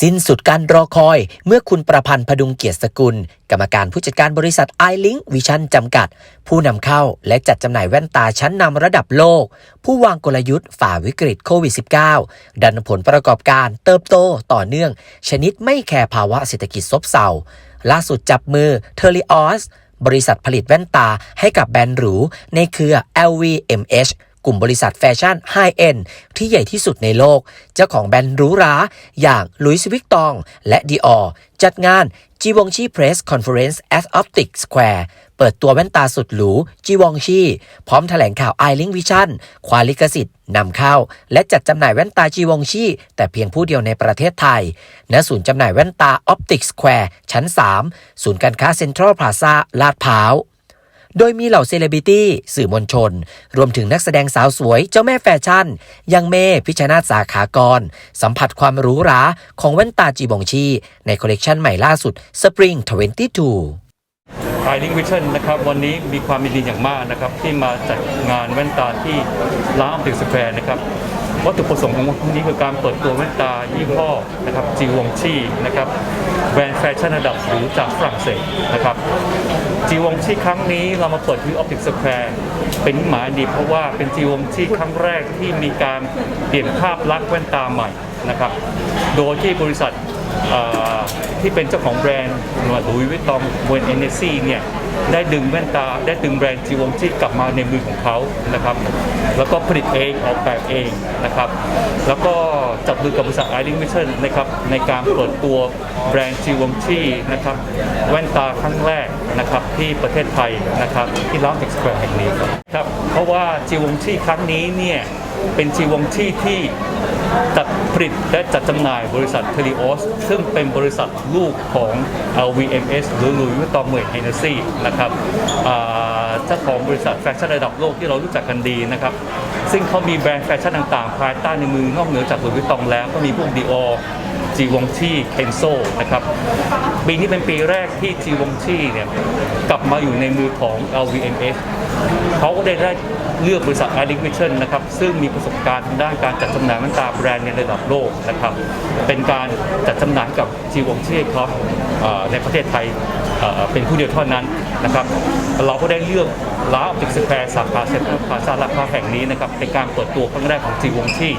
สิ้นสุดการรอคอย เมื่อคุณประพันธ์พดุงเกียรติสกุล กรรมการผู้จัดการบริษัท i l i n k Vision จำกัด ผู้นำเข้าและจัดจำหน่ายแว่นตาชั้นนำระดับโลก ผู้วางกลยุทธ์ฝ่าวิกฤตโควิด -19 ดันผลประกอบการเติบโตต่อเนื่อง ชนิดไม่แคร์ภาวะเศรษฐกิจซบเซาล่าสุดจับมือ t e r l i o s บริษัทผลิตแว่นตาให้กับแบรนด์หรูในเครือ LVMH กลุ่มบริษัทแฟชั่นไฮเอ็นที่ใหญ่ที่สุดในโลก เจ้าของแบรนด์หรูหรา อย่างลุยส์วิกตอง และดีออจัดงาน g w o n g c h i Press Conference at Optic Square เปิดตัวแว่นตาสุดหรู g w o n g c h i พร้อมแถลงข่าว i l i n k Vision ควาลิขสิทธิ์นำเข้า และจัดจำหน่ายแว่นตา g w o n g c h i แต่เพียงผู้เดียวในประเทศไทย ณ ศูนย์จำหน่ายแว่นตา Optic Square ชั้น 3 ศูนย์การค้าเซ็นทรัลพลาซาลาดพร้าว โดยมีเหล่าเซเลบริตี้สื่อมวลชน รวมถึงนักแสดงสาวสวยเจ้าแม่แฟชั่น ยังเมพิชนาศสาขากร สัมผัสความหรูหราของแว่นตาจีบองชี ในคอลเลกชันใหม่ล่าสุด Spring 22ไอริงวิชั่นนะครับวันนี้มีความยินดีอย่างมากนะครับที่มาจัดงานแว่นตาที่ร้านออปติกสแควร์นะครับ วัตถุประสงค์ของวันนี้คือการเปิดตัวแว่นตายี่ห้อนะครับจีวงชีนะครับแบรนด์แฟชั่นระดับหรูจากฝรั่งเศสนะครับจีวงชีครั้งนี้เรามาเปิดที่ออปติกสแควร์เป็นหมายดีเพราะว่าเป็นจีวงชีครั้งแรกที่มีการเปลี่ยนภาพลักษณ์แว่นตาใหม่นะครับโดยที่บริษัทที่เป็นเจ้าของแบรนด์หนวดลุยวิตองเวนเอเนซี่เนี่ย ได้ดึงแว่นตา ได้ดึงแบรนด์จีวงชีกลับมาในมือของเขานะครับ แล้วก็ผลิตเองออกแบบเองนะครับ แล้วก็ จับมือกับบริษัทไอริงวิชั่นนะครับในการเปิดตัวแบรนด์จีวงชีนะครับแว่นตาครั้งแรกนะครับที่ประเทศไทยนะครับที่ร้านเอ็กซ์แควร์แห่งนี้ครับเพราะว่าจีวงชีครั้งนี้เนี่ยเป็นจีวงชีที่จัดผลิตและจัดจำหน่ายบริษัทเทลิโอสซึ่งเป็นบริษัทลูกของ LVMS หรือ Louis Vuitton m o e t Hennessy นะครับเจ้าของบริษัทแฟชั่นระดับโลกที่เรารู้จักกันดีนะครับ ซึ่งเขามีแบรนด์แฟชั่นต่างๆ ภายใต้ในมือนอกเหนือจาก Louis Vuitton แล้วก็มีพวก Dior จีวงชีเคนโซนะครับ ปีนี้เป็นปีแรกที่จีวงชีเนี่ยกลับมาอยู่ในมือของ LVMH เขาก็ได้ได้เลือกบริษัท a d i c Vision นะครับ ซึ่งมีประสบการณ์ทางด้านการจัดจำหน่ายแว่นตาแบรนด์ในระดับโลกนะครับ เป็นการจัดจำหน่ายกับจีวงชีครับเอ่อในประเทศไทยเอ่อเป็นผู้เดียวเท่านั้นนะครับ เราก็ได้เลือก ร้านออปติกสแควร์สาขาเซ็นทรัลพลาซาลาดพร้าวแห่งนี้นะครับเป็นการเปิดตัวครั้งแรกของจีวงชี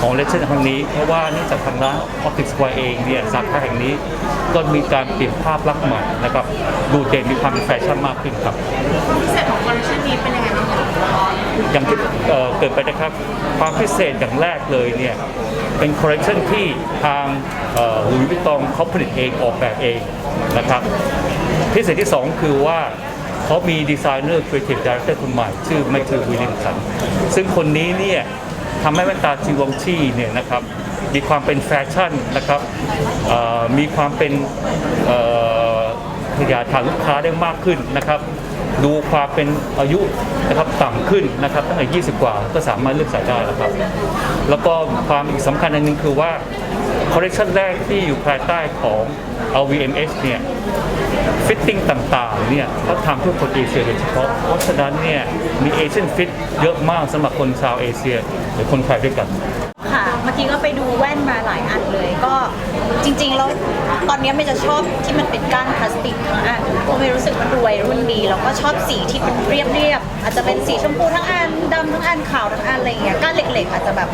ของเลเชนครั้งนี้เพราะว่าเนื่องจากทางร้านออปติกสแควร์เองเนี่ยสาขาแห่งนี้ ก็มีการเปลี่ยนภาพลักษณ์ใหม่นะครับดูเด่นมีความเป็นแฟชั่นมากขึ้นครับพิเศษของคอลเลคชันนี้เป็นยังไงบ้างคะอย่างที่เอ่อเกิดไปนะครับความพิเศษอย่างแรกเลยเนี่ยเป็นคอลเลคชันที่ทางลุยวิตองเขาผลิตเองออกแบบเองนะครับพิเศษที่ 2 คือว่า เขามีดีไซเนอร์ครีเอทีฟดีเรคเตอร์คนใหม่ ชื่อไมเคิลวิลลิมสันซึ่งคนนี้เนี่ยทำให้แว่นตาจีวองชีเนี่ยนะครับมีความเป็นแฟชั่นนะครับมีความเป็นเอ่อขยายฐานลูกค้าได้มากขึ้นนะครับ ดูความเป็นอายุนะครับต่ำขึ้นนะครับตั้งแต่ 20 กว่าก็สามารถเลือกใส่ได้แล้วครับ แล้วก็ความอีกสำคัญอันหนึงคือว่าคอลเลคชันแรกที่อยู่ภายใต้ของ LVMH เนี่ยฟิตติ้งต่างๆเนี่ยเขาทำเพื่อคนเอเชียโดยเฉพาะ เพราะฉะนั้นเนี่ยมีเอเชียนฟิตเยอะมากสำหรับคนชาวเอเชียหรือคนไทยด้วยกัน ค่ะ เมื่อกี้ก็ไปดูแว่นมาหลายอันเลยก็ จริงๆแล้วตอนนี้ไม่จะชอบที่มันเป็นก้านพลาสติกทั้งอันก็ไม่รู้สึกมันรวยรุ่นดีแล้วก็ชอบสีที่มันเรียบเรียบๆอาจจะเป็นสีชมพูทั้งอันดำทั้งอันขาวทั้งอันอะไรอย่างเงี้ยก้านเหล็กๆอาจจะแบบ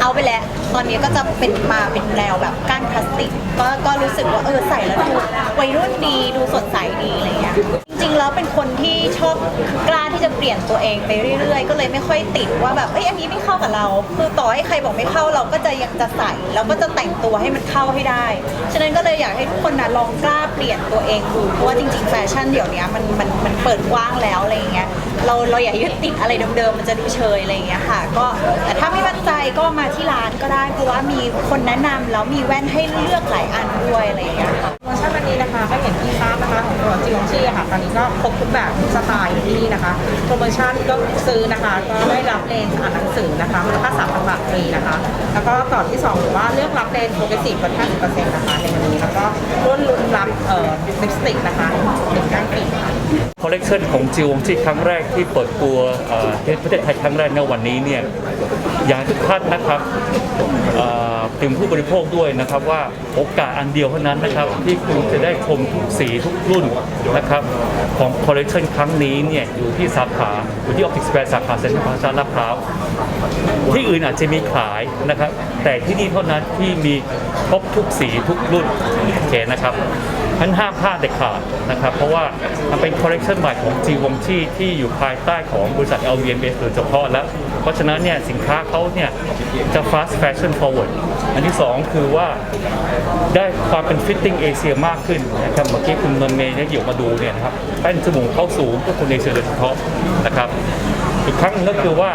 เอาไปแล้ว ตอนนี้ก็จะเป็นมาเป็นแนวแบบก้านพลาสติก ก็ก็รู้สึกว่าเออใส่แล้วดูวัยรุ่นดีดูสดใสดีอะไรเงี้ยจริงๆแล้วเป็นคนที่ชอบกล้าที่จะเปลี่ยนตัวเองไปเรื่อย ๆ ก็เลยไม่ค่อยติดว่าแบบเอ้ยอันนี้ไม่เข้ากับเรา คือต่อให้ใครบอกไม่เข้าเราก็จะยังจะใส่แล้วก็จะแต่งตัวให้มันเข้าให้ได้ ฉะนั้นก็เลยอยากให้ทุกคนนะลองกล้าเปลี่ยนตัวเองดูเพราะว่าจริงๆแฟชั่นเดี๋ยวนี้มันมันมันเปิดกว้างแล้วอะไรอย่างเงี้ยเราเราอย่ายึดติดอะไรเดิมๆมันจะดูเชยอะไรอย่างเงี้ยค่ะ ก็แต่ถ้าไม่มั่นใจก็มาที่ร้านก็ได้ เพราะว่ามีคนแนะนำแล้วมีแว่นให้เลือกหลายอันด้วยอะไรอย่างเงี้ยค่ะโปรโมชั่นวันนี้นะคะก็อย่างที่ทราบนะคะของตัวจีวองชี่อะค่ะตอนนี้ก็ครบทุกแบบทุกสไตล์อยู่ที่นี่นะคะโปรโมชั่นก็ซื้อนะคะ ก็ได้รับเลนส์อ่านหนังสือนะคะมูลค่า3,000บาทฟรีนะคะ แล้วก็ก่อนที่2หรือว่าเลือกรับเลนส์โปรเกรสซีฟลด50%นะคะในวันนี้แล้วก็รุ่นลุ้นรับเอ่อลิปสติกนะคะหนึ่งก้านปีค่ะ คอลเลกชันของจิวงที่ครั้งแรกที่เปิดตัวเอ่อที่ประเทศไทยครั้งแรกในวันนี้เนี่ย อยากให้ทุกท่านนะครับเอ่อถึงผู้บริโภคด้วยนะครับว่าโอกาสอันเดียวเท่านั้นนะครับ ที่คุณจะได้ชมทุกสีทุกรุ่นนะครับของคอลเลคชันครั้งนี้เนี่ยอยู่ที่สาขาอยู่ที่ออ t ติกสแควร์สาขาเซ็นทรัลพาซาลาดพร้าว ที่อื่นอาจจะมีขายนะครับ แต่ที่นี่เท่านั้นที่มีครบทุกสีทุกรุ่นโอเคนะครับท่านห้ามพลาดเด็ดขาดนะครับ เพราะว่ามันเป็นคอลเลกชันใหม่ของจีวงชี่ที่อยู่ภายใต้ของบริษัท LVMH โดยเฉพาะแล้ว เพราะฉะนั้นเนี่ยสินค้าเขาเนี่ยจะ fast fashion forward อันที่สองคือว่าได้ความเป็น fitting เอเชียมากขึ้นนะครับเมื่อกี้คุณนนท์เมย์ได้อยู่มาดูเนี่ยนะครับแป้นจมูกเข้าสูงพวกคนเอเชียโดยเฉพาะนะครับ อีกครั้งหนึงก็คือว่า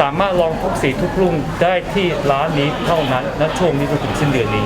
สามารถลองทุกสีทุกรุ่งได้ที่ร้านนี้เท่านั้นณช่วงนี้จนถึงสิ้นเดือนนี้